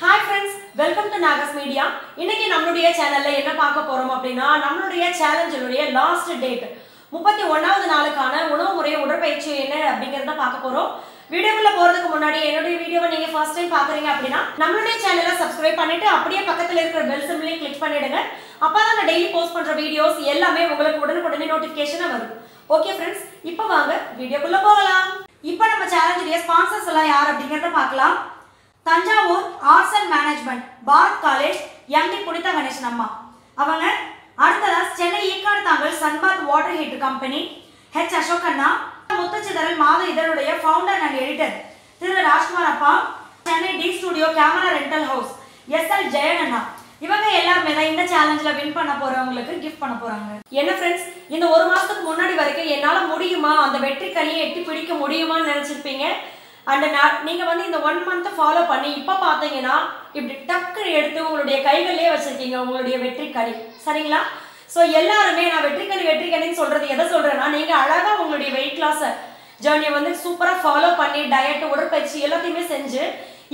Hi friends welcome to Nagas media இன்னைக்கு நம்மளுடைய சேனல்ல என்ன பார்க்க போறோம் அப்படின்னா நம்மளுடைய சேலஞ்சினுடைய லாஸ்ட் டேட் முப்பத்தி ஒன்றாவது நாளுக்கான உணவு முறை உடற்பயிற்சி என்ன அப்படிங்கிறத பார்க்க போறோம். வீடியோக்குள்ள போறதுக்கு முன்னாடி என்னுடைய வீடியோவை நீங்க ஃபர்ஸ்ட் டைம் பாக்குறீங்க அப்படின்னா நம்மளுடைய சேனலை சப்ஸ்கிரைப் பண்ணிட்டு அப்படியே பக்கத்துல இருக்கிற பெல் சிம்லையும் கிளிக் பண்ணிடுங்க. அப்பதான் நான் டெய்லி போஸ்ட் பண்ற வீடியோஸ் எல்லாமே உங்களுக்கு உடனுக்குடனே நோட்டிபிகேஷனா வரும். ஓகே ஃப்ரெண்ட்ஸ் இப்போ வாங்க வீடியோக்குள்ள போகலாம். இப்போ நம்ம சேலஞ்சுடைய ஸ்பான்சர்ஸ் எல்லாம் யார் அப்படிங்கிறத பார்க்கலாம். Thanjavur arts and management Bharat college MD Punitha Ganesan அம்மா. அவங்க அடுத்ததா Chennai Ekkadu Thangal Sunbath water heater company H Ashok அண்ணா. முத்துச்சிதறல் மாத இதழுடைய founder and editor Thiru. Rajkumar அப்பா. Chennai D studio camera rental house S L Jayan அண்ணா. இவங்க எல்லாருமே தான் இந்த சேலஞ்சில் win பண்ண போகிறவங்களுக்கு கிஃப்ட் பண்ண போகிறாங்க என்ன ஃப்ரெண்ட்ஸ் இந்த ஒரு மாதத்துக்கு முன்னாடி வரைக்கும் என்னால் முடியுமா? அந்த வெற்றி கனியை எட்டி பிடிக்க முடியுமான்னு நினச்சிருப்பீங்க. அண்ட் நான் நீங்கள் வந்து இந்த ஒன் மந்த்தை ஃபாலோ பண்ணி இப்போ பார்த்தீங்கன்னா இப்படி டக்கு எடுத்து உங்களுடைய கைகளிலே வச்சுருக்கீங்க உங்களுடைய வெற்றி சரிங்களா? ஸோ எல்லாருமே நான் வெற்றி கனி சொல்கிறது எதை சொல்கிறேன்னா நீங்கள் அழகாக உங்களுடைய வெயிட் லாஸை ஜேர்னியை வந்து சூப்பராக ஃபாலோ பண்ணி டயட் உடற்பயிற்சி எல்லாத்தையுமே செஞ்சு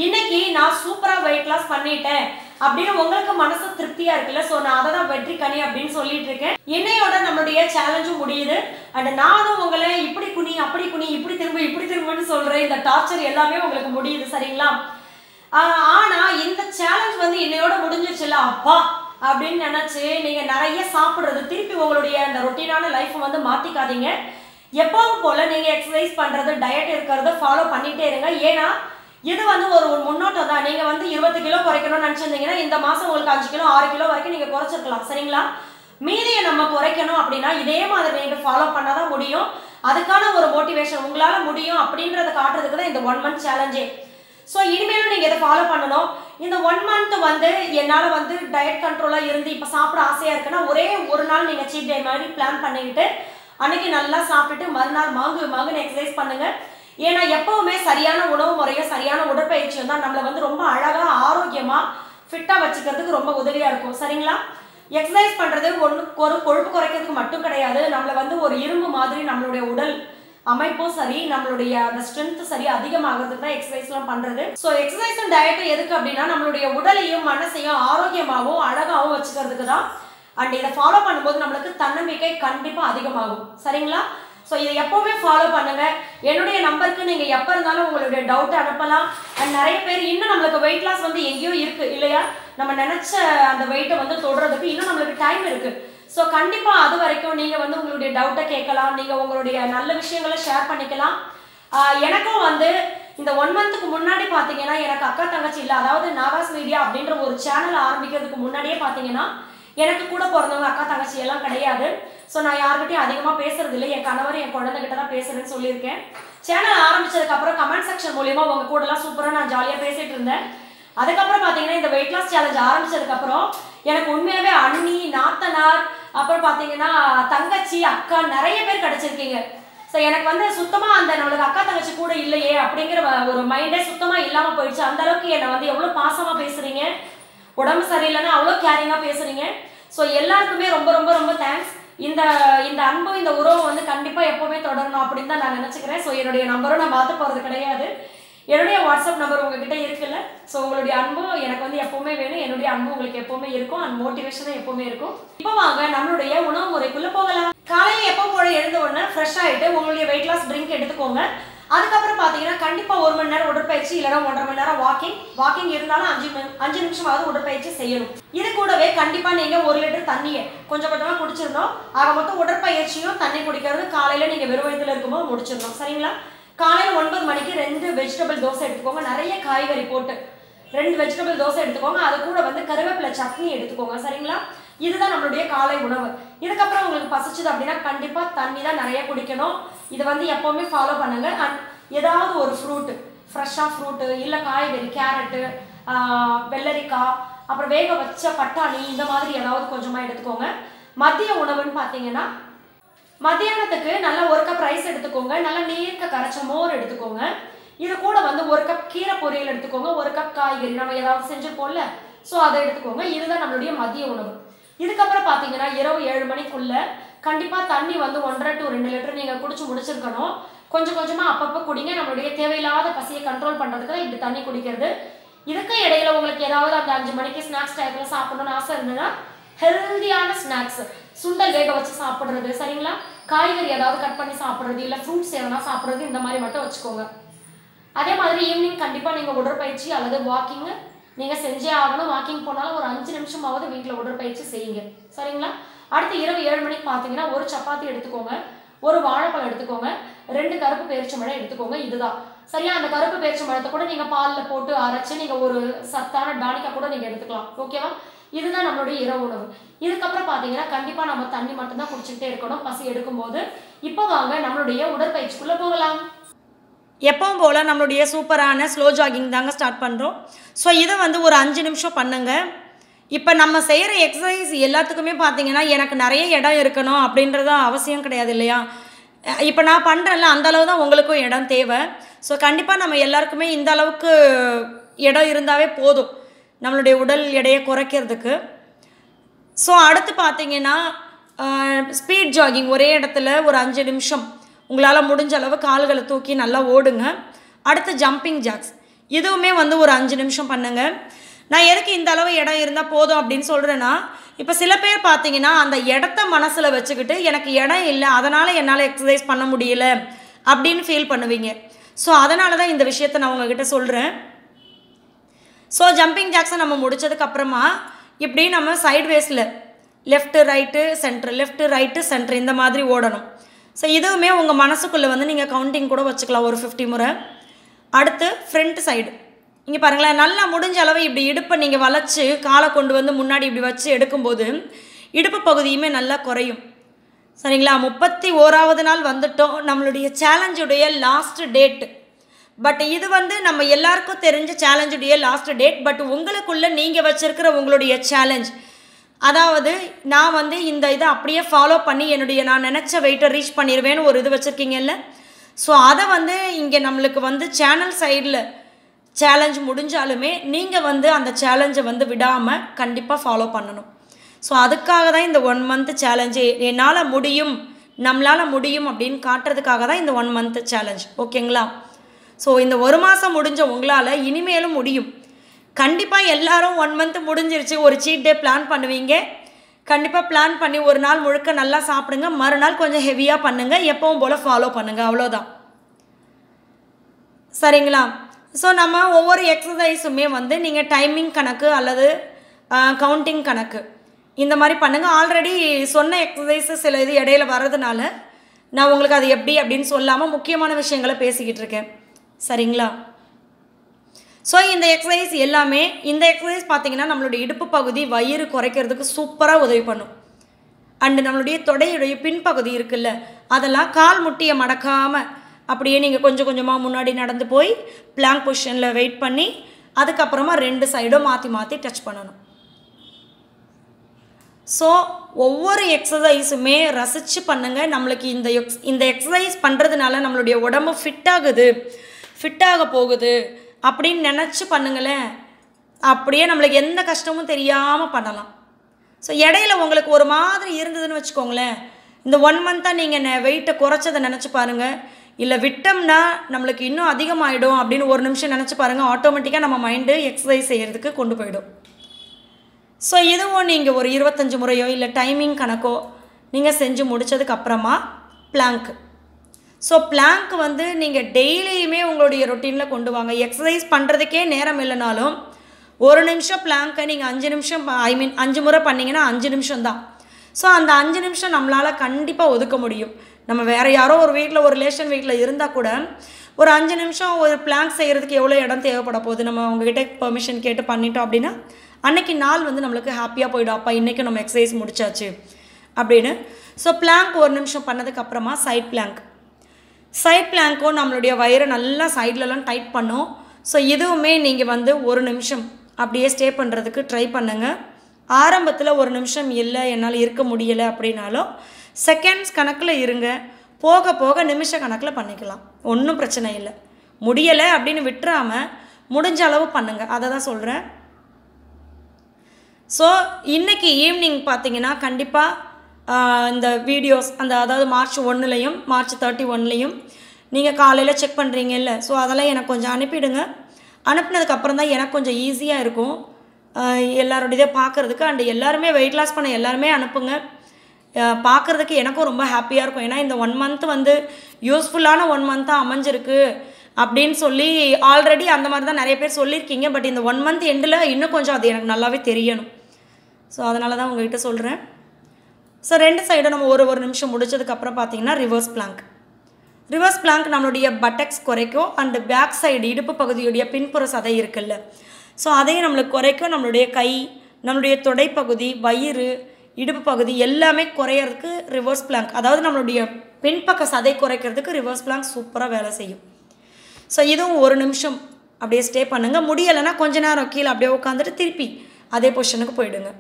இன்னைக்கு நான் சூப்பராக வெயிட் லாஸ் பண்ணிட்டேன் அப்படின்னு உங்களுக்கு மனசு திருப்தியா இருக்குல்ல? ஸோ நான் அதை தான் வெற்றி கனி அப்படின்னு சொல்லிட்டு இருக்கேன். இன்னையோட நம்மளுடைய சேலஞ்சும் முடியுது. அண்ட் நானும் உங்களை இப்படி அப்படி குனி இப்படி திரும்ப இப்படி திரும்பன்னு சொல்றேன் இந்த டார்ச்சர் எல்லாமே உங்களுக்கு முடியுது சரிங்களா? ஆனால் ஆனா இந்த சேலஞ்ச் வந்து என்னையோட முடிஞ்சிருச்சுல்ல அப்பா அப்படின்னு நினைச்சு நீங்க நிறைய சாப்பிடுறது திருப்பி உங்களுடைய அந்த ரொட்டீனான லைஃப்பை வந்து மாத்திக்காதீங்க. எப்பவும் போல நீங்க எக்ஸசைஸ் பண்றது டயட் இருக்கிறத ஃபாலோ பண்ணிட்டே இருங்க. ஏன்னா இது வந்து ஒரு ஒரு முன்னோட்டம் தான். நீங்க வந்து இருபது கிலோ குறைக்கணும்னு நினைச்சிருந்தீங்கன்னா இந்த மாசம் உங்களுக்கு அஞ்சு கிலோ ஆறு கிலோ வரைக்கும் நீங்க குறைச்சிருக்கலாம் சரிங்களா? மீதியை நம்ம குறைக்கணும் அப்படின்னா இதே மாதிரி நீங்க ஃபாலோ பண்ணாதான் முடியும். அதுக்கான ஒரு மோட்டிவேஷன் உங்களால முடியும் அப்படின்றத காட்டுறதுக்கு தான் இந்த ஒன் மந்த் சேலஞ்சே ஸோ இனிமேலும் நீங்கள் இதை ஃபாலோ பண்ணணும். இந்த ஒன் மந்த் வந்து என்னால் வந்து டயட் கண்ட்ரோலாக இருந்து இப்போ சாப்பிட ஆசையாக இருக்குன்னா ஒரே ஒரு நாள் நீங்கள் சீட் டே மாதிரி பிளான் பண்ணிக்கிட்டு அன்னைக்கு நல்லா சாப்பிட்டுட்டு மறுநாள் மாங்கு மாங்குன்னு எக்ஸசைஸ் பண்ணுங்க. ஏன்னா எப்பவுமே சரியான உணவு முறையும் சரியான உடற்பயிற்சியும் தான் நம்மளை வந்து ரொம்ப அழகாக ஆரோக்கியமாக ஃபிட்டாக வச்சுக்கிறதுக்கு ரொம்ப உதவியாக இருக்கும். சரிங்களா? எக்ஸசைஸ் பண்ணுறது ஒன்று ஒரு கொழுப்பு குறைக்கிறதுக்கு மட்டும் கிடையாது. நம்மளை வந்து ஒரு இரும்பு மாதிரி நம்மளுடைய உடல் அமைப்பும் சரி நம்மளுடைய அந்த ஸ்ட்ரென்த் சரி அதிகமாகிறதுக்கு தான் எக்ஸசைஸ்லாம் பண்ணுறது ஸோ எக்ஸசைஸும் டயட்டும் எதுக்கு அப்படின்னா நம்மளுடைய உடலையும் மனசையும் ஆரோக்கியமாகவும் அழகாகவும் வச்சுக்கிறதுக்கு தான். அண்ட் இதை ஃபாலோ பண்ணும்போது நம்மளுக்கு தன்னம்பிக்கை கண்டிப்பாக அதிகமாகும். சரிங்களா? ஸோ இதை எப்போவுமே ஃபாலோ பண்ணுங்க. என்னுடைய நம்பருக்கு நீங்கள் எப்போ இருந்தாலும் உங்களுடைய டவுட் அனுப்பலாம். அண்ட் நிறைய பேர் இன்னும் நம்மளுக்கு வெயிட் லாஸ் வந்து எங்கேயோ இருக்குது இல்லையா? நம்ம நினச்ச அந்த வெயிட்டை வந்து தொடுறதுக்கு இன்னும் நம்மளுக்கு டைம் இருக்கு. ஸோ கண்டிப்பாக அது வரைக்கும் நீங்கள் வந்து உங்களுடைய டவுட்டை கேட்கலாம். நீங்கள் உங்களுடைய நல்ல விஷயங்களை ஷேர் பண்ணிக்கலாம். எனக்கும் வந்து இந்த ஒன் மந்த்துக்கு முன்னாடி பார்த்தீங்கன்னா எனக்கு அக்கா தங்கச்சி இல்லை அதாவது நாகாஸ் மீடியா அப்படின்ற ஒரு சேனல் ஆரம்பிக்கிறதுக்கு முன்னாடியே பார்த்தீங்கன்னா எனக்கு கூட பிறந்தவங்க அக்கா தங்கச்சி எல்லாம் கிடையாது. ஸோ நான் யார்கிட்டையும் அதிகமாக பேசுறது இல்லை. என் கணவர் என் குழந்தைகிட்ட தான் பேசுறேன்னு சொல்லியிருக்கேன். சேனல் ஆரம்பிச்சதுக்கப்புறம் கமெண்ட் செக்ஷன் மூலியமாக உங்கள் கூடலாம் சூப்பராக நான் ஜாலியாக பேசிகிட்டு இருந்தேன். அதுக்கப்புறம் பார்த்தீங்கன்னா இந்த வெயிட் லாஸ் சேலஞ்ச் ஆரம்பிச்சதுக்கப்புறம் எனக்கு உண்மையாகவே அண்ணி நாத்தனார் அப்புறம் பார்த்தீங்கன்னா தங்கச்சி அக்கா நிறைய பேர் கிடச்சிருக்கீங்க. ஸோ எனக்கு வந்து சுத்தமாக அந்த நம்மளுக்கு அக்கா தங்கச்சி கூட இல்லையே அப்படிங்கிற ஒரு மைண்டே சுத்தமாக இல்லாமல் போயிடுச்சு. அந்த அளவுக்கு என்னை வந்து எவ்வளோ பாசமாக பேசுறீங்க? உடம்பு சரியில்லைன்னா அவ்வளோ கேரிங்காக பேசுறீங்க. ஸோ எல்லாருக்குமே ரொம்ப ரொம்ப ரொம்ப தேங்க்ஸ் இந்த இந்த அன்பு இந்த உறவு வந்து கண்டிப்பாக எப்போவுமே தொடரணும் அப்படின்னு தான் நான் நினச்சிக்கிறேன். ஸோ என்னுடைய நம்பரும் நான் மாற்ற போகிறது கிடையாது. என்னுடைய வாட்ஸ்அப் நம்பர் உங்ககிட்ட இருக்குல்ல? ஸோ உங்களுடைய அன்பு எனக்கு வந்து எப்பவுமே வேணும். என்னுடைய அன்பு உங்களுக்கு எப்பவுமே இருக்கும். அண்ட் மோட்டிவேஷனும் எப்பவுமே இருக்கும். இப்போ வாங்க நம்மளுடைய உணவு முறைக்குள்ள போகலாம். காலையில் எப்போ போல எழுந்த உடனே ஃப்ரெஷ் ஆகிட்டு உங்களுடைய வெயிட் லாஸ் ட்ரிங்க் எடுத்துக்கோங்க. அதுக்கப்புறம் பார்த்தீங்கன்னா கண்டிப்பாக ஒரு மணி நேரம் உடற்பயிற்சி இல்லைனா ஒன்றரை மணி நேரம் வாக்கிங் வாக்கிங் இருந்தாலும் அஞ்சு அஞ்சு நிமிஷமாவது உடற்பயிற்சி செய்யணும். இது கூடவே கண்டிப்பாக நீங்கள் ஒரு லிட்டர் தண்ணியை கொஞ்சம் கொஞ்சமாக குடிச்சிருந்தோம். ஆக மொத்தம் உடற்பயிற்சியும் தண்ணி குடிக்கிறது காலையில் நீங்கள் வெறும் வயதில் இருக்கும்போது முடிச்சிடணும். சரிங்களா? காலையில் ஒன்பது மணிக்கு ரெண்டு வெஜிடபிள் தோசை எடுத்துக்கோங்க. நிறைய காய்கறி போட்டு ரெண்டு வெஜிடபிள் தோசை எடுத்துக்கோங்க. அது கூட வந்து கருவேப்பிலை சட்னி எடுத்துக்கோங்க. சரிங்களா? இதுதான் நம்மளுடைய காலை உணவு. இதுக்கப்புறம் உங்களுக்கு பசிச்சுது அப்படின்னா கண்டிப்பாக தண்ணி தான் நிறைய குடிக்கணும். இது வந்து எப்போவுமே ஃபாலோ பண்ணுங்க. அண்ட் ஏதாவது ஒரு ஃப்ரூட்டு ஃப்ரெஷ்ஷாக ஃப்ரூட்டு இல்லை காய்கறி கேரட்டு வெள்ளரிக்காய் அப்புறம் வேக வச்ச பட்டாணி இந்த மாதிரி ஏதாவது கொஞ்சமாக எடுத்துக்கோங்க. மதிய உணவுன்னு பார்த்தீங்கன்னா மத்தியானத்துக்கு நல்லா ஒரு கப் ரைஸ் எடுத்துக்கோங்க. நல்லா நீர்க்க கரைச்ச மோர் எடுத்துக்கோங்க. இது கூட வந்து ஒரு கப் கீரை பொரியல் எடுத்துக்கோங்க. ஒரு கப் காய்கறி. நம்ம ஏதாவது செஞ்சுருப்போம்ல. ஸோ அதை எடுத்துக்கோங்க. இதுதான் நம்மளுடைய மதிய உணவு. இதுக்கப்புறம் பார்த்தீங்கன்னா இரவு ஏழு மணிக்குள்ள கண்டிப்பாக தண்ணி வந்து ஒன்றரை டு ரெண்டு லிட்டர் நீங்கள் குடிச்சு முடிச்சிருக்கணும். கொஞ்சம் கொஞ்சமாக அப்பப்போ குடிங்க. நம்மளுடைய தேவையில்லாத பசியை கண்ட்ரோல் பண்ணுறதுக்கு தான் இப்படி தண்ணி குடிக்கிறது. இதுக்கு இடையில உங்களுக்கு ஏதாவது அந்த அஞ்சு மணிக்கு ஸ்நாக்ஸ் டயத்தில் சாப்பிடணும்னு ஆசை இருந்ததுன்னா ஹெல்தியான ஸ்நாக்ஸ் சுண்டல் வேக வச்சு சாப்பிட்றது. சரிங்களா? காய்கறி ஏதாவது கட் பண்ணி சாப்பிட்றது இல்லை ஃப்ரூட்ஸ் எதனா சாப்பிட்றது இந்த மாதிரி மட்டும் வச்சுக்கோங்க. அதே மாதிரி ஈவினிங் கண்டிப்பாக நீங்கள் உடற்பயிற்சி அல்லது வாக்கிங்கு நீங்கள் செஞ்சே ஆகணும். வாக்கிங் போனாலும் ஒரு அஞ்சு நிமிஷமாவது வீட்டில் உடற்பயிற்சி செய்யுங்க. சரிங்களா? அடுத்து இரவு ஏழு மணிக்கு பார்த்தீங்கன்னா ஒரு சப்பாத்தி எடுத்துக்கோங்க. ஒரு வாழைப்பழம் எடுத்துக்கோங்க. ரெண்டு கருப்பு பேரிச்சம்பழம் எடுத்துக்கோங்க. இதுதான். சரியா? அந்த கருப்பு பேரிச்சம்பழத்தை கூட நீங்கள் பாலில் போட்டு அரைச்சி நீங்கள் ஒரு சத்தான டானிக்கா கூட நீங்கள் எடுத்துக்கலாம். ஓகேவா? இதுதான் நம்மளுடைய இரவு உணவு. இதுக்கப்புறம் பார்த்தீங்கன்னா கண்டிப்பாக நம்ம தண்ணி மட்டும்தான் குடிச்சுக்கிட்டே இருக்கணும். பசி எடுக்கும்போது இப்போ வாங்க நம்மளுடைய உடற்பயிற்சிக்குள்ளே போகலாம். எப்பவும் போல் நம்மளுடைய சூப்பரான ஸ்லோ ஜாகிங் தாங்க ஸ்டார்ட் பண்ணுறோம் ஸோ இதை வந்து ஒரு அஞ்சு நிமிஷம் பண்ணுங்க. இப்போ நம்ம செய்கிற எக்ஸசைஸ் எல்லாத்துக்குமே பார்த்தீங்கன்னா எனக்கு நிறைய இடம் இருக்கணும் அப்படின்றது அவசியம் கிடையாது இல்லையா? இப்போ நான் பண்ணுறேன்ல அந்த அளவு தான் உங்களுக்கும் இடம் தேவை. ஸோ கண்டிப்பாக நம்ம எல்லாருக்குமே இந்த அளவுக்கு இடம் இருந்தாவே போதும். நம்மளுடைய உடல் எடையை குறைக்கிறதுக்கு. ஸோ அடுத்து பார்த்தீங்கன்னா ஸ்பீட் ஜாகிங் ஒரே இடத்துல ஒரு அஞ்சு நிமிஷம். உங்களால் முடிஞ்ச அளவு கால்களை தூக்கி நல்லா ஓடுங்க. அடுத்து ஜம்பிங் ஜாக்ஸ் இதுவுமே வந்து ஒரு அஞ்சு நிமிஷம் பண்ணுங்க. நான் எதுக்கு இந்த அளவு இடம் இருந்தால் போதும் அப்படின்னு சொல்கிறேன்னா இப்போ சில பேர் பார்த்தீங்கன்னா அந்த இடத்த மனசில் வச்சுக்கிட்டு எனக்கு இடம் இல்லை அதனால் என்னால் எக்ஸசைஸ் பண்ண முடியல அப்படின்னு ஃபீல் பண்ணுவீங்க. ஸோ அதனால தான் இந்த விஷயத்தை நான் உங்ககிட்ட சொல்கிறேன் ஸோ ஜம்பிங் ஜாக்ஸை நம்ம முடித்ததுக்கப்புறமா இப்படி நம்ம சைட்வேஸில் left right centre left right centre இந்த மாதிரி ஓடணும். ஸோ இதுவுமே உங்கள் மனசுக்குள்ளே வந்து நீங்கள் கவுண்டிங் கூட வச்சுக்கலாம் ஒரு ஃபிஃப்டி முறை. அடுத்து ஃப்ரண்ட் சைடு இங்கே பாருங்களேன் நல்லா முடிஞ்ச அளவு இப்படி இடுப்பை நீங்கள் வளைச்சி காலை கொண்டு வந்து முன்னாடி இப்படி வச்சு எடுக்கும்போது இடுப்பு பகுதியுமே நல்லா குறையும். சரிங்களா? முப்பத்தி ஓராவது நாள் வந்துட்டோம். நம்மளுடைய சேலஞ்சுடைய லாஸ்ட் டேட்டு பட் இது வந்து நம்ம எல்லாருக்கும் தெரிஞ்ச சேலஞ்சுடைய லாஸ்ட் டேட் பட் உங்களுக்குள்ள நீங்கள் வச்சுருக்கிற உங்களுடைய சேலஞ்ச் அதாவது நான் வந்து இந்த இதை அப்படியே ஃபாலோ பண்ணி என்னுடைய நான் நினச்ச வெயிட்டை ரீச் பண்ணிடுவேன்னு ஒரு இது வச்சுருக்கீங்கல்ல? ஸோ அதை வந்து இங்கே நம்மளுக்கு வந்து சேனல் சைடில் சேலஞ்ச் முடிஞ்சாலுமே நீங்கள் வந்து அந்த சேலஞ்சை வந்து விடாமல் கண்டிப்பாக ஃபாலோ பண்ணணும். ஸோ அதுக்காக தான் இந்த ஒன் மந்த் சேலஞ்சு என்னால் முடியும் நம்மளால் முடியும் அப்படின்னு காட்டுறதுக்காக தான் இந்த ஒன் மந்த் சேலஞ்ச் ஓகேங்களா ஸோ இந்த ஒரு மாதம் முடிஞ்ச உங்களால் இனிமேலும் முடியும். கண்டிப்பாக எல்லாரும் ஒன் மந்த் முடிஞ்சிருச்சு. ஒரு சீட் டே பிளான் பண்ணுவீங்க. கண்டிப்பாக பிளான் பண்ணி ஒரு நாள் முழுக்க நல்லா சாப்பிடுங்க. மறுநாள் கொஞ்சம் ஹெவியாக பண்ணுங்கள் எப்பவும் போல் ஃபாலோ பண்ணுங்கள் அவ்வளோதான் சரிங்களா? ஸோ நம்ம ஒவ்வொரு எக்ஸசைஸுமே வந்து நீங்கள் டைமிங் கணக்கு அல்லது கவுண்டிங் கணக்கு. இந்த மாதிரி பண்ணுங்கள் ஆல்ரெடி சொன்ன எக்ஸசைஸு சில இது இடையில வர்றதுனால நான் உங்களுக்கு அது எப்படி அப்படின்னு சொல்லாமல் முக்கியமான விஷயங்களை பேசிக்கிட்டு இருக்கேன். சரிங்களா? ஸோ இந்த எக்ஸசைஸ் எல்லாமே இந்த எக்ஸசைஸ் பார்த்தீங்கன்னா நம்மளுடைய இடுப்பு பகுதி வயிறு குறைக்கிறதுக்கு சூப்பராக உதவி பண்ணும். அண்டு நம்மளுடைய தொடையுடைய பின்பகுதி இருக்குல்ல அதெல்லாம் கால் முட்டியை மடக்காமல் அப்படியே நீங்கள் கொஞ்சம் கொஞ்சமாக முன்னாடி நடந்து போய் பிளாங்க் பொசிஷனில் வெயிட் பண்ணி அதுக்கப்புறமா ரெண்டு சைடும் மாற்றி மாற்றி டச் பண்ணணும். ஸோ ஒவ்வொரு எக்ஸசைஸுமே ரசித்து பண்ணுங்கள் நம்மளுக்கு இந்த எக்ஸ் இந்த எக்ஸசைஸ் பண்ணுறதுனால நம்மளுடைய உடம்பு ஃபிட் ஆகுது. ஃபிட்டாக போகுது அப்படின்னு நினச்சி பண்ணுங்களேன். அப்படியே நம்மளுக்கு எந்த கஷ்டமும் தெரியாமல் பண்ணலாம். ஸோ இடையில உங்களுக்கு ஒரு மாதிரி இருந்ததுன்னு வச்சுக்கோங்களேன். இந்த ஒன் மந்த்தாக நீங்கள் வெயிட்டை குறைச்சதை நினச்சி பாருங்கள் இல்லை விட்டோம்னா நம்மளுக்கு இன்னும் அதிகமாகிடும் அப்படின்னு ஒரு நிமிஷம் நினச்சி பாருங்கள் ஆட்டோமேட்டிக்காக நம்ம மைண்டு எக்ஸசைஸ் செய்கிறதுக்கு கொண்டு போயிடும். ஸோ இதுவும் நீங்கள் ஒரு இருபத்தஞ்சி முறையோ இல்லை டைமிங் கணக்கோ நீங்கள் செஞ்சு முடித்ததுக்கப்புறமா பிளாங்க்கு ஸோ பிளாங்க் வந்து நீங்கள் டெய்லியுமே உங்களுடைய ரொட்டீனில் கொண்டு வாங்க. எக்ஸசைஸ் பண்ணுறதுக்கே நேரம் இல்லைனாலும் ஒரு நிமிஷம் பிளாங்கை நீங்கள் அஞ்சு நிமிஷம் ஐ மீன் அஞ்சு முறை பண்ணீங்கன்னா அஞ்சு நிமிஷம் தான். ஸோ அந்த அஞ்சு நிமிஷம் நம்மளால் கண்டிப்பாக ஒதுக்க முடியும். நம்ம வேறு யாரோ ஒரு வீட்டில் ஒரு ரிலேஷன் வீட்டில் இருந்தால் கூட ஒரு அஞ்சு நிமிஷம் ஒரு பிளாங்க் செய்கிறதுக்கு எவ்வளோ இடம் தேவைப்பட போகுது? நம்ம அவங்ககிட்ட பெர்மிஷன் கேட்டு பண்ணிட்டோம் அப்படின்னா அன்னைக்கு நாள் வந்து நம்மளுக்கு ஹாப்பியாக போயிடும். அப்பா இன்றைக்கும் நம்ம எக்ஸசைஸ் முடிச்சாச்சு. அப்படின்னு. ஸோ பிளாங்க் ஒரு நிமிஷம் பண்ணதுக்கப்புறமா சைட் பிளாங்க் சைட் பிளாங்க்கும் நம்மளுடைய வயிறு நல்லா சைட்லலாம் டைட் பண்ணும். ஸோ இதுவுமே நீங்கள் வந்து ஒரு நிமிஷம் அப்படியே ஸ்டே பண்ணுறதுக்கு ட்ரை பண்ணுங்கள் ஆரம்பத்தில் ஒரு நிமிஷம் இல்லை என்னால் இருக்க முடியலை அப்படின்னாலும் செகண்ட்ஸ் கணக்கில் இருங்க. போக போக நிமிஷ கணக்கில் பண்ணிக்கலாம். ஒன்றும் பிரச்சனை இல்லை. முடியலை அப்படின்னு விட்டுறாமல் முடிஞ்ச அளவு பண்ணுங்கள் அதை தான் சொல்கிறேன் ஸோ இன்றைக்கி ஈவினிங் பார்த்தீங்கன்னா கண்டிப்பாக இந்த வீடியோஸ் அந்த அதாவது மார்ச் ஒன்றுலையும் மார்ச் தேர்ட்டி ஒன்லேயும் நீங்கள் காலையில் செக் பண்ணுறீங்கல்ல ஸோ அதெல்லாம் எனக்கு கொஞ்சம் அனுப்பிடுங்க. அனுப்பினதுக்கப்புறம் தான் எனக்கு கொஞ்சம் ஈஸியாக இருக்கும். ஆஹ் பார்க்குறதுக்கு அண்ட் எல்லாருமே வெயிட் லாஸ் பண்ண எல்லாருமே அனுப்புங்க. பார்க்குறதுக்கு பார்க்கறதுக்கு எனக்கும் ரொம்ப ஹாப்பியாக இருக்கும். ஏன்னா இந்த ஒன் மந்த் வந்து யூஸ்ஃபுல்லான ஒன் மந்த்தாக அமைஞ்சிருக்கு அப்படின்னு சொல்லி ஆல்ரெடி அந்த மாதிரி தான் நிறைய பேர் சொல்லியிருக்கீங்க. பட் இந்த ஒன் மந்த் எண்டில் இன்னும் கொஞ்சம் அது எனக்கு நல்லாவே தெரியணும். ஸோ அதனால தான் உங்கள்கிட்ட சொல்கிறேன் ஸோ ரெண்டு சைடும் நம்ம ஒரு ஒரு நிமிஷம் முடிச்சதுக்கப்புறம் பார்த்தீங்கன்னா ரிவர்ஸ் பிளாங்க் ரிவர்ஸ் பிளாங்க் நம்மளுடைய பட்டக்ஸ் குறைக்கும் அண்டு பேக் சைடு இடுப்பு பகுதியுடைய பின்புற சதை இருக்குல்ல. ஸோ அதையும் நம்மளுக்கு குறைக்கும். நம்மளுடைய கை நம்மளுடைய தொடைப்பகுதி வயிறு இடுப்பு பகுதி எல்லாமே குறையறதுக்கு ரிவர்ஸ் பிளாங்க் அதாவது நம்மளுடைய பின்பக்க சதை குறைக்கிறதுக்கு ரிவர்ஸ் பிளாங்க் சூப்பராக வேலை செய்யும். ஸோ இதுவும் ஒரு நிமிஷம் அப்படியே ஸ்டே பண்ணுங்கள் முடியலைன்னா கொஞ்ச நேரம் கீழே அப்படியே உட்காந்துட்டு திருப்பி அதே பொசிஷனுக்கு போயிடுங்க.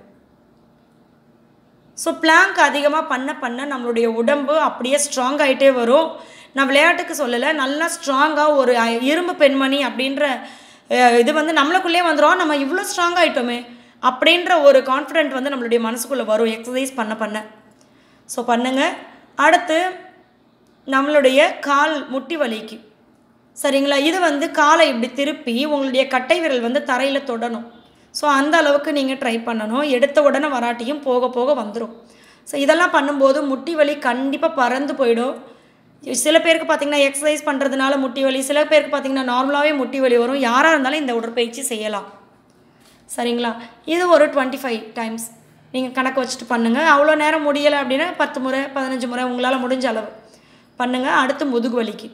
ஸோ பிளாங்க் அதிகமாக பண்ண பண்ண நம்மளுடைய உடம்பு அப்படியே ஸ்ட்ராங் ஆகிட்டே வரும். நான் விளையாட்டுக்கு சொல்லலை நல்லா ஸ்ட்ராங்காக ஒரு இரும்பு பெண்மணி அப்படின்ற இது வந்து நம்மளுக்குள்ளே வந்துடும் நம்ம இவ்வளோ ஸ்ட்ராங் ஆகிட்டோமே அப்படின்ற ஒரு கான்ஃபிடென்ட் வந்து நம்மளுடைய மனசுக்குள்ளே வரும். எக்ஸசைஸ் பண்ண பண்ண. ஸோ பண்ணுங்க. அடுத்து நம்மளுடைய கால் முட்டி வலிக்கு. சரிங்களா? இது வந்து காலை இப்படி திருப்பி உங்களுடைய கட்டை விரல் வந்து தரையில் தொடணும். ஸோ அந்த அளவுக்கு நீங்கள் ட்ரை பண்ணணும். எடுத்த உடனே வராட்டியும் போக போக வந்துடும் ஸோ இதெல்லாம் பண்ணும்போது முட்டி வலி கண்டிப்பாக பறந்து போயிடும். சில பேருக்கு பார்த்தீங்கன்னா எக்ஸசைஸ் பண்ணுறதுனால முட்டி வலி சில பேருக்கு பார்த்தீங்கன்னா நார்மலாகவே முட்டி வலி வரும். யாராக இருந்தாலும் இந்த உடற்பயிற்சி செய்யலாம். சரிங்களா? இது ஒரு டுவெண்ட்டி ஃபைவ் டைம்ஸ் நீங்கள் கணக்கு வச்சுட்டு பண்ணுங்கள் அவ்வளோ நேரம் முடியலை அப்படின்னா பத்து முறை பதினஞ்சு முறை உங்களால் முடிஞ்ச அளவு பண்ணுங்கள் அடுத்து முதுகு வலிக்கு.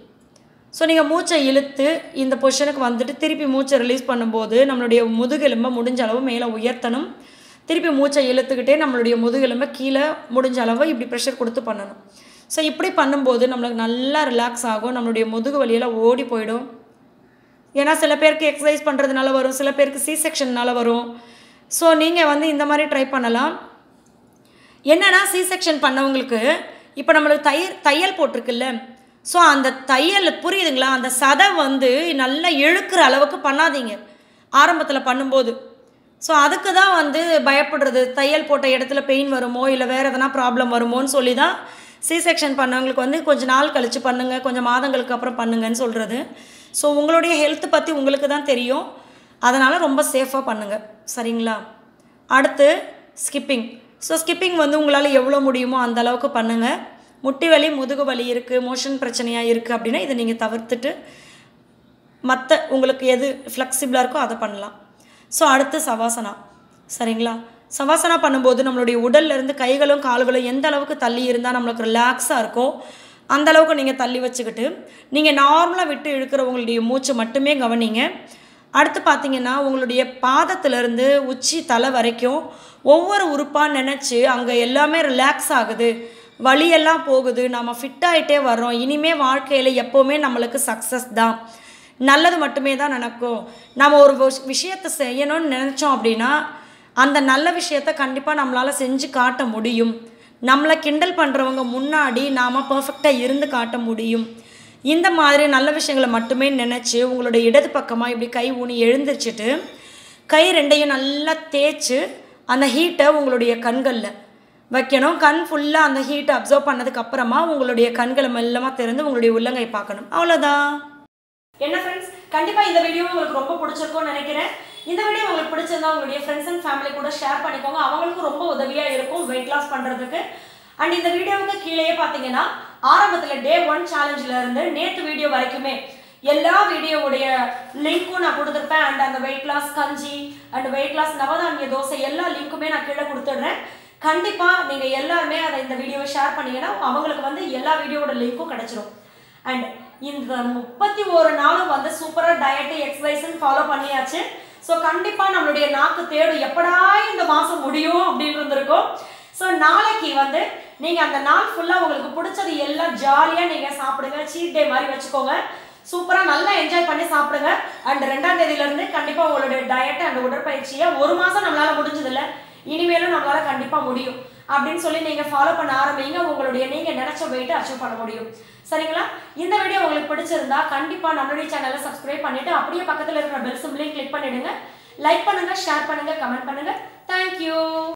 ஸோ நீங்கள் மூச்சை இழுத்து இந்த பொசிஷனுக்கு வந்துட்டு திருப்பி மூச்சை ரிலீஸ் பண்ணும்போது நம்மளுடைய முதுகெலும்பை முடிஞ்ச அளவு மேலே உயர்த்தணும். திருப்பி மூச்சை இழுத்துக்கிட்டே நம்மளுடைய முதுகெலும்பை கீழே முடிஞ்ச அளவு இப்படி ப்ரெஷர் கொடுத்து பண்ணணும். ஸோ இப்படி பண்ணும்போது நம்மளுக்கு நல்லா ரிலாக்ஸ் ஆகும். நம்மளுடைய முதுகு வலியெல்லாம் ஓடி போயிடும். ஏன்னா சில பேருக்கு எக்ஸசைஸ் பண்ணுறதுனால வரும். சில பேருக்கு சி செக்ஷன்னால வரும். ஸோ நீங்கள் வந்து இந்த மாதிரி ட்ரை பண்ணலாம். என்னென்னா சி செக்ஷன் பண்ணவங்களுக்கு இப்போ நம்மளுக்கு தையல் தையல் போட்டிருக்குல்ல? ஸோ அந்த தையல் புரியுதுங்களா? அந்த சதை வந்து நல்லா இழுக்கிற அளவுக்கு பண்ணாதீங்க. ஆரம்பத்தில் பண்ணும்போது. ஸோ அதுக்கு தான் வந்து பயப்படுறது. தையல் போட்ட இடத்துல பெயின் வருமோ? இல்லை வேறு எதனா ப்ராப்ளம் வருமோன்னு சொல்லி தான் சி செக்ஷன் பண்ணவங்களுக்கு வந்து கொஞ்சம் நாள் கழித்து பண்ணுங்கள் கொஞ்சம் மாதங்களுக்கு அப்புறம் பண்ணுங்கன்னு சொல்கிறது ஸோ உங்களுடைய ஹெல்த் பற்றி உங்களுக்கு தான் தெரியும். அதனால் ரொம்ப சேஃபாக பண்ணுங்கள் சரிங்களா? அடுத்து ஸ்கிப்பிங் ஸோ ஸ்கிப்பிங் வந்து உங்களால் எவ்வளோ முடியுமோ அந்த அளவுக்கு பண்ணுங்கள் முட்டி வலி முதுகு வலி இருக்குது மோஷன் பிரச்சனையாக இருக்குது அப்படின்னா இதை நீங்கள் தவிர்த்துட்டு மற்ற உங்களுக்கு எது ஃப்ளெக்சிபிளாக இருக்கோ அதை பண்ணலாம். ஸோ அடுத்து சவாசனா. சரிங்களா? சவாசனா பண்ணும்போது நம்மளுடைய உடல்லேருந்து கைகளும் கால்களும் எந்த அளவுக்கு தள்ளி இருந்தால் நம்மளுக்கு ரிலாக்ஸாக இருக்கோ அந்த அளவுக்கு நீங்கள் தள்ளி வச்சுக்கிட்டு நீங்கள் நார்மலாக விட்டு இழுக்கிறவங்களுடைய மூச்சு மட்டுமே கவனிங்க. அடுத்து பார்த்தீங்கன்னா உங்களுடைய பாதத்திலிருந்து உச்சி தலை வரைக்கும் ஒவ்வொரு உறுப்பாக நினச்சி அங்கே எல்லாமே ரிலாக்ஸ் ஆகுது. வலியெல்லாம் போகுது. நம்ம ஃபிட்டாகிட்டே வர்றோம். இனிமே வாழ்க்கையில் எப்போவுமே நம்மளுக்கு சக்ஸஸ் தான். நல்லது மட்டுமே தான் நடக்கும். நம்ம ஒரு விஷயத்தை செய்யணும்னு நினச்சோம் அப்படின்னா அந்த நல்ல விஷயத்த கண்டிப்பாக நம்மளால் செஞ்சு காட்ட முடியும். நம்மளை கிண்டல் பண்ணுறவங்க முன்னாடி நாம் பர்ஃபெக்டாக இருந்து காட்ட முடியும். இந்த மாதிரி நல்ல விஷயங்களை மட்டுமே நினச்சி உங்களுடைய இடது பக்கமாக இப்படி கை ஊனி எழுந்திரிச்சிட்டு கை ரெண்டையும் நல்லா தேய்ச்சி அந்த ஹீட்டை உங்களுடைய கண்களில் வைக்கணும். கண் ஃபுல்லாக அந்த ஹீட்டை அப்சர்வ் பண்ணதுக்கு அப்புறமா உங்களுடைய கண்களை மெல்லமாக திறந்து உங்களுடைய உள்ளங்கை பார்க்கணும். அவ்வளோதான் என்ன ஃப்ரெண்ட்ஸ் கண்டிப்பாக இந்த வீடியோ உங்களுக்கு ரொம்ப பிடிச்சிருக்கும்னு நினைக்கிறேன். இந்த வீடியோ உங்களுக்கு பிடிச்சிருந்தா உங்களுடைய ஃப்ரெண்ட்ஸ் அண்ட் ஃபேமிலி கூட ஷேர் பண்ணிக்கோங்க. அவங்களுக்கும் ரொம்ப உதவியாக இருக்கும் வெயிட் லாஸ் பண்ணுறதுக்கு அண்ட் இந்த வீடியோவுக்கு கீழேயே பார்த்தீங்கன்னா ஆரம்பத்தில் டே ஒன் சேலஞ்சில் இருந்து நேற்று வீடியோ வரைக்குமே எல்லா வீடியோவுடைய லிங்க்கும் நான் கொடுத்துருப்பேன். அண்ட் அந்த வெயிட் லாஸ் கஞ்சி அண்ட் வெயிட் லாஸ் நவதானிய தோசை எல்லா லிங்க்குமே நான் கீழே கொடுத்துடுறேன். கண்டிப்பாக நீங்கள் எல்லாருமே அதை இந்த வீடியோவை ஷேர் பண்ணீங்கன்னா அவங்களுக்கு வந்து எல்லா வீடியோவோட லிங்க்கும் கிடச்சிரும். அண்ட் இந்த முப்பத்தி ஒரு நாளும் வந்து சூப்பராக டயட்டு எக்ஸசைஸ்ன்னு ஃபாலோ பண்ணியாச்சு. ஸோ கண்டிப்பாக நம்மளுடைய நாக்கு தேடும் எப்படா இந்த மாதம் முடியும் அப்படின்னு இருந்திருக்கும் ஸோ நாளைக்கு வந்து நீங்கள் அந்த நாள் ஃபுல்லாக உங்களுக்கு பிடிச்சது எல்லாம் ஜாலியாக நீங்கள் சாப்பிடுங்க. சீட் டே மாதிரி வச்சுக்கோங்க. சூப்பராக நல்லா என்ஜாய் பண்ணி சாப்பிடுங்க. அண்ட் ரெண்டாம் தேதியிலேருந்து கண்டிப்பாக உங்களுடைய டயட் அண்ட் உடற்பயிற்சியை ஒரு மாதம் நம்மளால் முடிஞ்சதில்லை. இனிமேலும் நம்மளால கண்டிப்பாக முடியும். அப்படின்னு சொல்லி நீங்கள் ஃபாலோ பண்ண ஆரம்பிங்க. உங்களுடைய நீங்கள் நினச்ச வெயிட்டை அச்சீவ் பண்ண முடியும். சரிங்களா? இந்த வீடியோ உங்களுக்கு பிடிச்சிருந்தா கண்டிப்பாக நம்மளுடைய சேனலை சப்ஸ்கிரைப் பண்ணிட்டு அப்படியே பக்கத்தில் இருக்கிற பெல் சிம்லையும் கிளிக் பண்ணிடுங்க. லைக் பண்ணுங்க ஷேர் பண்ணுங்க கமெண்ட் பண்ணுங்க. Thank you